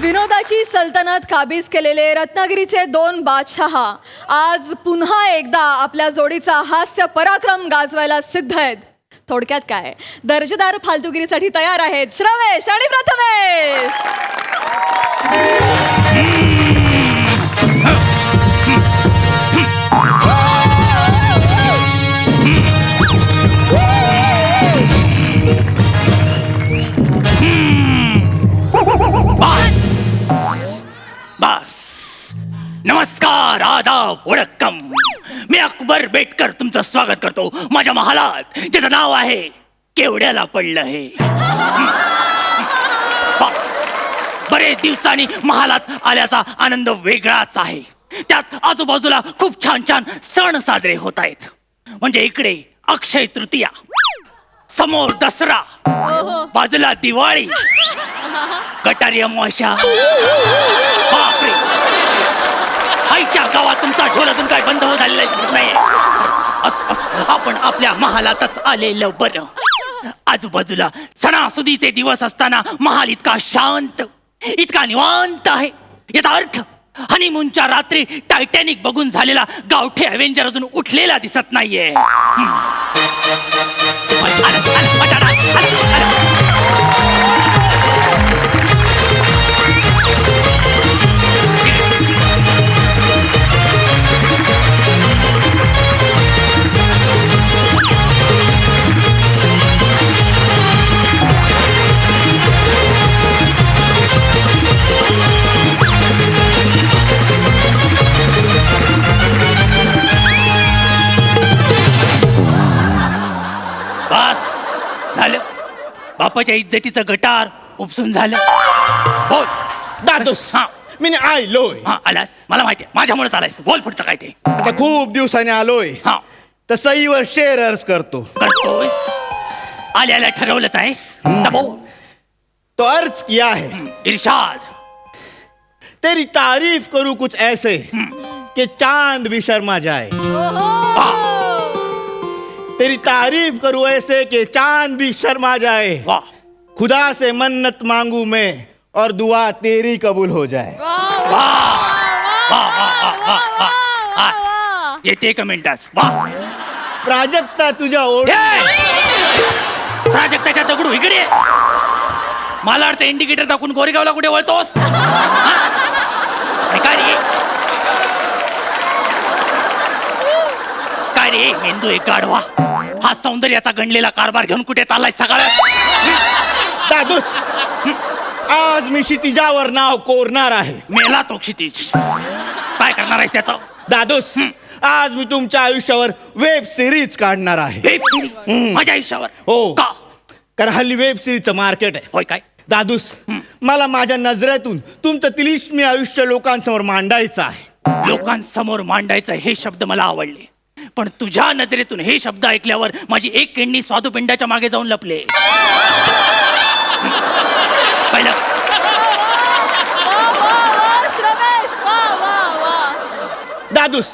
विनोदाची सल्तनत काबीज केलेले रत्नागिरीचे दोन बादशहा आज पुन्हा एकदा आपल्या जोडीचा हास्य पराक्रम गाजवायला सिद्ध आहेत. थोडक्यात काय? दर्जेदार फालतुगिरीसाठी तयार आहेत श्रवेश आणि प्रथमेश! वडक्कम. मी अकबर बेटकर तुमचं स्वागत करतो. माझ्या महालात ज्याचं नाव आहे केवड्याला पडलं हे. बरेच दिवसांनी महालात आल्याचा आनंद वेगळाच आहे. त्यात आजूबाजूला खूप छान छान सण साजरे होत आहेत. म्हणजे इकडे अक्षय तृतीया समोर दसरा बाजूला दिवाळी गटारी अमावस्या. बापरे. आईच्या गावात तुमचा ढोल अजून काय बंद हो झालेला दिसत नाही असं- असं आपण आपल्या महालातच आलेलं बरं. आजूबाजूला सणासुदीचे दिवस असताना महाल इतका शांत इतका निवांत आहे. याचा अर्थ हनीमूनच्या रात्री टायटॅनिक बघून झालेला गावठी अवेंजर अजून उठलेला दिसत नाहीये. हम्म. आलं, आलं, बस. झालं. बापाच्या इज्जतीचं गटार उपसून झालं. बोल. दादूस. हा. मी आलोय हा आलास? मला माहिती आहे. माझ्यामुळेच आलायस तू. बोल पुढचं काय ते. आता खूप दिवसाने आलोय. हा. तर सईवर शेअरर्स करतो. करतोयस. आल्याला ठरवलंच आहेस. बोल तो अर्ज किया है इर्शाद. तेरी तारीफ करूं कुछ ऐसे कि चांद भी शर्मा जाए. वाह तेरी तारीफ करूं ऐसे कि चांद भी शर्मा जाए वाह खुदा से मन्नत मांगू मैं और दुआ तेरी कबूल हो जाए वाह वाह वाह वाह वाह वाह येते का मिनिटाच वाह प्राजक्ता तुझ्या ओढ हे! प्राजक्ताच्या दगडू इकडे ये. मला अडचं इंडिकेटर दाखवून गोरेगावला कुठे वळतोस हा? काय रे काय रे मेंदू एक गाढवा हा सौंदर्याचा गणलेला कारभार घेऊन कुठे चाललाय सकाळ दादूस आज मी क्षितिजावर नाव कोरणार आहे. मेला तो क्षितिज. काय करणार आहेस त्याचं? दादूस आज मी तुमच्या आयुष्यावर वेब सिरीज काढणार आहे. वेब सिरीज माझ्या आयुष्यावर? हो. का? कारण हल्ली वेब सिरीजचं मार्केट आहे. होय काय? दादूस मला माझ्या नजरेतून तुमचं तिलिस्मी आयुष्य लोकांसमोर मांडायचं आहे. लोकांसमोर मांडायचं हे शब्द मला आवडले. पण तुझ्या नजरेतून हे शब्द ऐकल्यावर माझी एक किडनी स्वादुपिंडाच्या मागे जाऊन लपले. पहिलं. दादूस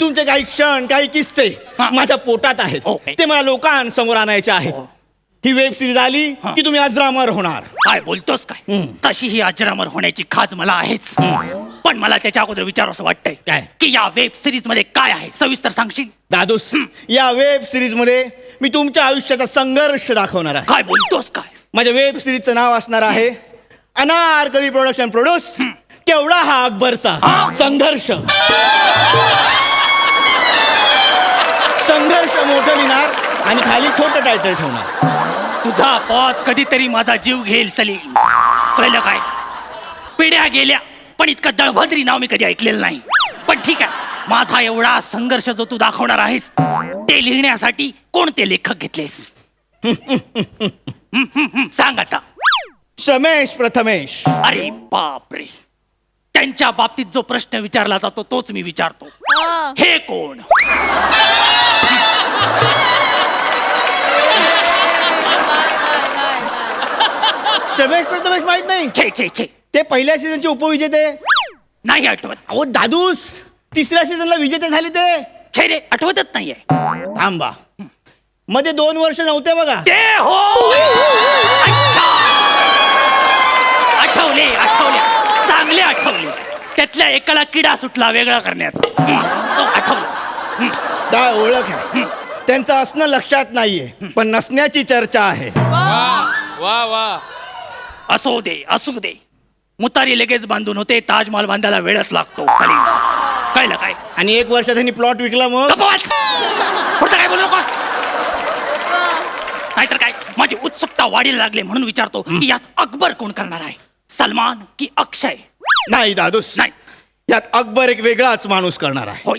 तुमचे काही क्षण काही किस्से हा. माझ्या पोटात आहेत. हो. ते मला लोकांसमोर आणायचे आहेत. हो. वेब सिरीज आली. की तुम्ही अजरामर होणार. काय बोलतोस काय? तशी ही अजरामर होण्याची खाज मला आहेच. पण मला त्याच्या अगोदर विचार असं वाटतंय काय? की या वेब सिरीजमध्ये काय आहे? सविस्तर सांगशील? दादूस या वेब सिरीजमध्ये मी तुमच्या आयुष्याचा संघर्ष दाखवणार आहे. काय बोलतोस काय? माझ्या वेब सिरीजचं नाव असणार आहे अनारकली प्रोडक्शन प्रोड्यूस केवढा हा अकबरचा? संघर्ष. संघर्ष मोठं लिहिणार आणि खाली छोटं टायटल ठेवणार. तुझा पॉज कधीतरी माझा जीव घेईल सलीम. पहिलं काय? पिढ्या गेल्या पण इतकं दळभद्री नाव मी कधी ऐकलेलं नाही. पण ठीक आहे माझा एवढा संघर्ष जो तू दाखवणार आहेस ते लिहिण्यासाठी कोणते लेखक घेतलेस? सांग आता. शमेश प्रथमेश. अरे बापरे. त्यांच्या बाबतीत जो प्रश्न विचारला जातो तोच मी विचारतो. हा. हे कोण? शमेश प्रथमेश माहीत नाही. छे छे छे. ते पहिल्या सीझनचे उपविजेते. नाही आठवत. अहो दादूस! तिसऱ्या सीझनला विजेते झाले ते. छे रे आठवतच नाहीये. थांबा मध्ये दोन वर्ष नव्हते बघा. ते हो! अच्छा! आठवले आठवले. चांगले आठवले. त्यातल्या एकाला किडा सुटला वेगळा करण्याचा. हं, तो आठवला. काय ओळख आहे. त्यांचं असणं लक्षात नाहीये पण नसण्याची चर्चा आहे. वा वा. असो दे असू दे. मुतारी लगेच बांधून होते ताजमहाल बांधायला वेळच लागतो सलीम. कळलं काय? आणि एक वर्ष त्यांनी प्लॉट विकला मग? पुढचं काय बोलू नकोस? नाहीतर काय? माझी उत्सुकता वाढीला लागले म्हणून विचारतो की यात अकबर कोण करणार आहे? सलमान की अक्षय? नाही दादूस. नाही. यात अकबर एक वेगळाच माणूस करणार आहे. होय.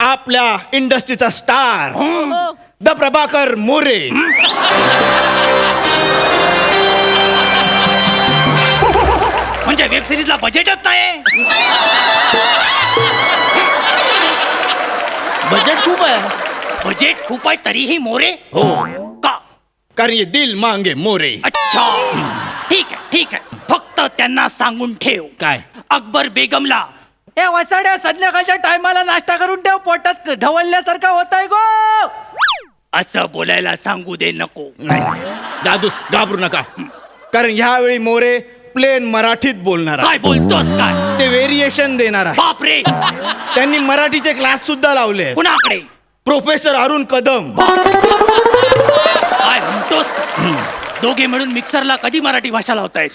आपल्या इंडस्ट्रीचा star. The Prabhakar More. Web सिरीजला बजेटच नाही बजेट खूप आहे. बजेट खूप आहे तरीही मोरे? हो. का? कारण हे दिल मांगे मोरे. अच्छा. ठीक आहे ठीक आहे. फक्त त्यांना सांगून ठेव. काय? अकबर बेगमला. ए वसाड्या संध्याकाळच्या टायमाला नाश्ता करून ठेव पोटात ढवळल्यासारखा होत आहे गो. असं बोलायला सांगू दे नको. नाही. दादूस घाबरू नका. कारण ह्यावेळी मोरे प्लेन मराठीत बोलणार आहे. काय बोलतोस काय? ते व्हेरिएशन देणार आहे. बापरे. त्यांनी मराठीचे क्लास सुद्धा लावले. कुणाकडे? प्रोफेसर अरुण कदम. काय म्हणतोस? दोघे मिळून मिक्सरला कधी मराठी भाषा लावतायत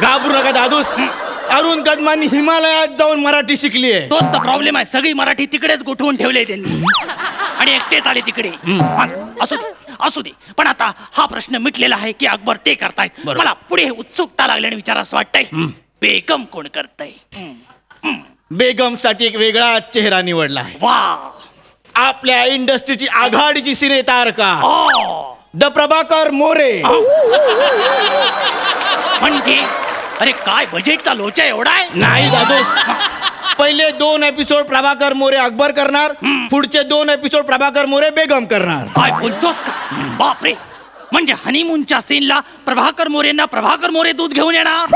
घाबरू नका दादूस. अरुण कदमांनी हिमालयात जाऊन मराठी शिकली आहे. तोच तर प्रॉब्लेम आहे. सगळी मराठी तिकडेच गोठवून ठेवले त्यांनी. आणि एकटेच आले तिकडे. असू असू दे. पण आता हा प्रश्न मिटलेला आहे की अकबर ते करतायत. बरोबर. मला पुढे उत्सुकता लागल्याने विचार असं वाटतंय. बेगम कोण करतय? बेगमसाठी एक वेगळा चेहरा निवडला आहे. वा. आपल्या इंडस्ट्रीची आघाडीची सिने तारका ओ, द प्रभाकर मोरे. म्हणजे? अरे काय बजेटचा लोचा एवढा आहे? नाही दादूस. पहिले दोन एपिसोड प्रभाकर मोरे अकबर करणार पुढचे दोन एपिसोड प्रभाकर मोरे बेगम करणार. काय बोलतोस का? बापरे म्हणजे हनीमूनच्या सीनला प्रभाकर मोरेंना प्रभाकर मोरे दूध घेऊन येणार.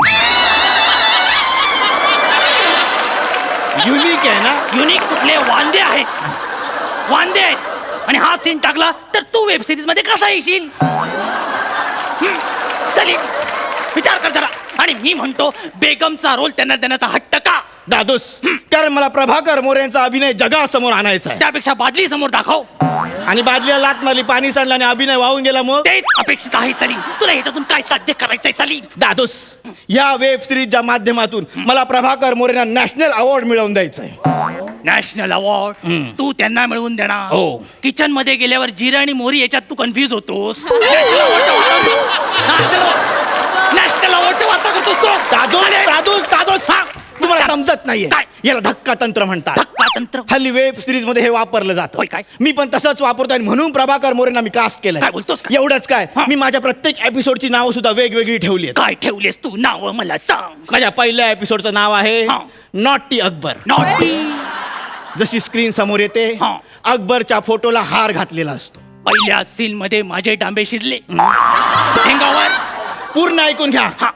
युनिक आहे ना? युनिक कुठले? वांदे आहेत. वांदे आहेत. आणि हा सीन टाकला तर तू वेब सिरीजमध्ये कसा येशील? हं, चल विचार कर जरा. आणि मी म्हणतो बेगमचा रोल त्यांना देण्याचा हट्ट का? दादूस कारण मला प्रभाकर मोरेंचा अभिनय जगासमोर आणायचा आहे त्यापेक्षा बादली समोर दाखव. आणि बादलीला लात मारली पाणी सांडलं आणि अभिनय वाहून गेला मग? तेच अपेक्षित आहे सलीम. तुला ह्याच्यातून काय साध्य करायचंय सलीम? दादूस या वेब सिरीजच्या माध्यमातून मला प्रभाकर मोरेंना नॅशनल अवॉर्ड मिळवून द्यायचा आहे नॅशनल अवॉर्ड तू त्यांना मिळवून देणार. हो. किचनमध्ये गेल्यावर जिरे आणि मोहरी याच्यात तू कन्फ्युज होतोस. नॅशनल अवॉर्डचा वार्ता करतोस तू दादूस दादूस दादूस! हा. तुम्हाला समजत नाहीये. काय? याला धक्का तंत्र म्हणतात. धक्का तंत्र? हल्ली वेब सिरीजमध्ये हे वापरलं जातं. काय? मी पण तसंच वापरतो आणि म्हणून प्रभाकर मोरेंना मी कास्ट केलंय. काय बोलतोस का? एवढंच काय? हा. मी माझ्या प्रत्येक एपिसोडची नावं सुद्धा वेगवेगळी ठेवली आहेत. काय ठेवलेस तू? नाव मला सांग. माझ्या पहिल्या एपिसोडचं नाव आहे हा. नॉटी अकबर नॉटी जशी स्क्रीन समोर येते हा. अकबरच्या फोटोला हार घातलेला असतो. पहिल्या सीन मध्ये माझे डांबे शिजले. ठेंगावर पूर्ण ऐकून घ्या. हा.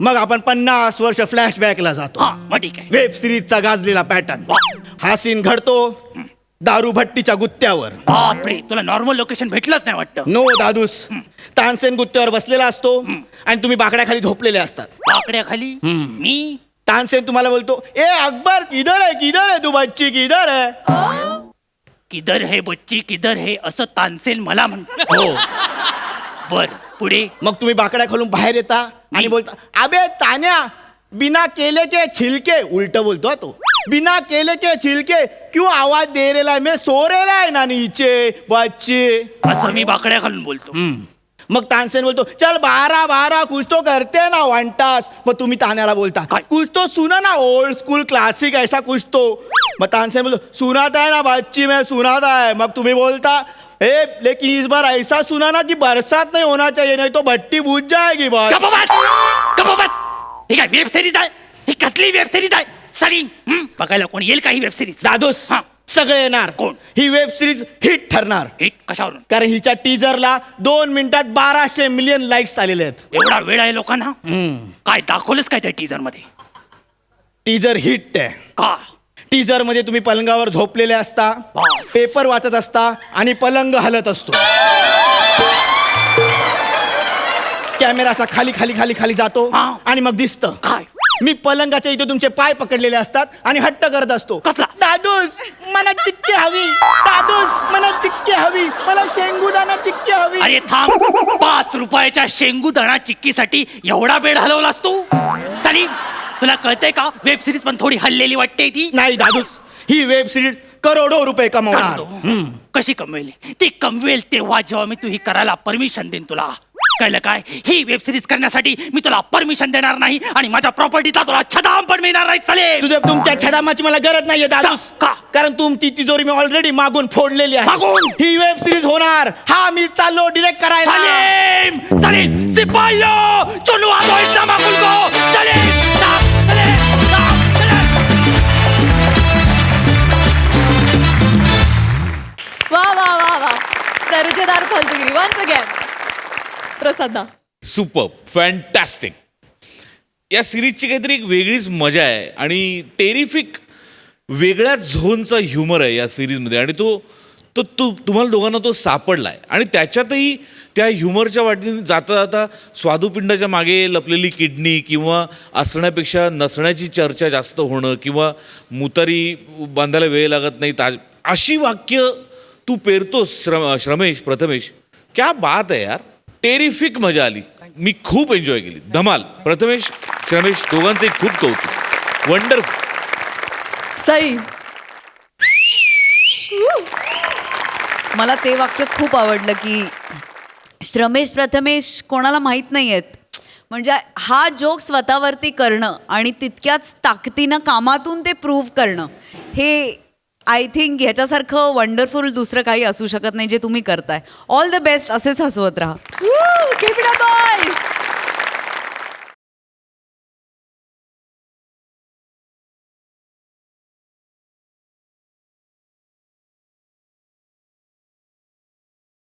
मग आपण पन्नास वर्ष फ्लॅशबॅकला जातो. हा मग ठीक आहे. वेब सिरीजचा गाजलेला पॅटर्न वा. हा सीन घडतो दारू भट्टीच्या गुत्त्यावर. बापरे तुला नॉर्मल लोकेशन भेटलंच नाही वाटतं. नो दादूस. तानसेन गुत्त्यावर बसलेला असतो आणि तुम्ही बाकड्याखाली झोपलेले असतात. बाकड्याखाली? मी? तानसेन तुम्हाला बोलतो ए अकबर किधर आहे किधर आहे तू बच्ची किधर आहे किधर है बच्ची किधर है असं तानसेन मला म्हणतो. हो. बर. पुढे. मग तुम्ही बाकड्या खालून बाहेर येता आणि बोलता अबे तान्या बिना केले के छिलके. उलट बोलतो हा तो. बिना केले के छिलके क्यों आवाज दे रेला है मैं सो रेला है ना नीचे बच्चे. असं मी बाकड्या घालून बोलतो. मग तानसेन बोलतो चल बारा बारा कुछ तो करते ना वन टास मग तुम्ही तान्याला बोलता काय? कुछ तो सुना ना ओल्ड स्कूल क्लासिक ऐसा कुछ तो. मग तानसेन बोलतो सुनाता है ना बच्ची मैं सुनाता है. मग तुम्ही बोलता ए लेकिन इस बार ऐसा सुना ना कि बरसात नहीं होना चाहिए नहीं तो भट्टी बुझ जाएगी बस गप्प बस गप्प बस। ही काय वेब सिरीज आहे ही कसली वेब सिरीज आहे हं? बघायला कोण येईल का ही वेब सिरीज दादोस हा. सगळे येणार। कोण? ही वेब सिरीज हिट ठरणार। हिट कशावरून? कारण हिच्या टीजरला दोन मिनिटात बाराशे मिलियन लाईक्स आलेले आहेत. एवढा वेळ आहे लोकांना? काय दाखवलंच काय त्या टीजरमध्ये? टीजर हिट आहे. का? टीजरमध्ये तुम्ही पलंगावर झोपलेले असता. पेपर वाचत असता आणि पलंग हलत असतो. कॅमेरा असा खाली खाली खाली खाली जातो. आणि मग दिसतं. काय? मी पलंगाच्या इथे तुमचे पाय पकडलेले असतात आणि हट्ट करत असतो. कसला? दादूस मला चिक्की हवी. दादूस मला चिक्की हवी. मला शेंगुदाणा चिक्की हवी. अरे थांब. पाच रुपयाच्या शेंगूदणा चिक्कीसाठी एवढा वेळ हलवलास तू? सलीम तुला कळतंय का? वेब सिरीज पण थोडी हल्लेली वाटते ती? नाही दादूस ही वेब सिरीज करोडो रुपये कमवणार. हम्म. कशी कमवेल? ती कमवेल तेव्हा जेव्हा मी तू ही करायला परमिशन देईन तुला. कळलं काय? ही वेब सिरीज करण्यासाठी मी तुला परमिशन देणार नाही आणि माझ्या प्रॉपर्टीचा तुला छदाम पण मिळणार नाही चालेल तुझ्या तुमच्या छदामाची मला गरज नाहीये दादूस का? कारण तुमची तिजोरी मी ऑलरेडी मागून फोडलेली आहे. मागून? ही वेब सिरीज होणार. हा मी चाललो डिरेक्ट करायला. सलीम! सलीम! सिपाहियों! चुनू दो इस नमाकुल को दर्जेदार फालतुगिरी वन्स अगेन प्रसादा सुपर फॅन्टॅस्टिक या सिरीजची काहीतरी एक वेगळीच मजा आहे आणि टेरिफिक वेगळ्या झोनचा ह्युमर आहे या सिरीजमध्ये आणि तो तो तू तुम्हाला दोघांना तो सापडला आहे आणि त्याच्यातही त्या ह्युमरच्या वाटेने जाता जाता स्वादुपिंडाच्या मागे लपलेली किडनी किंवा असण्यापेक्षा नसण्याची चर्चा जास्त होणं किंवा मुतारी बांधायला वेळ लागत नाही ताज अशी वाक्य तू पेरतोस श्रम श्रमेश प्रथमेश. क्या बात आहे यार. टेरिफिक मजा आली. मी खूप एन्जॉय केली. धमाल. प्रथमेश श्रमेश दोघांचे खूप कौतुक. वंडरफुल सई. मला ते वाक्य खूप आवडलं की श्रमेश प्रथमेश कोणाला माहीत नाही आहेत म्हणजे हा जोक स्वतःवरती करणं आणि तितक्याच ताकदीनं कामातून ते प्रूव्ह करणं हे आय थिंक ह्याच्यासारखं वंडरफुल दुसरं काही असू शकत नाही जे तुम्ही करताय. ऑल द बेस्ट असेच हसवत राहा.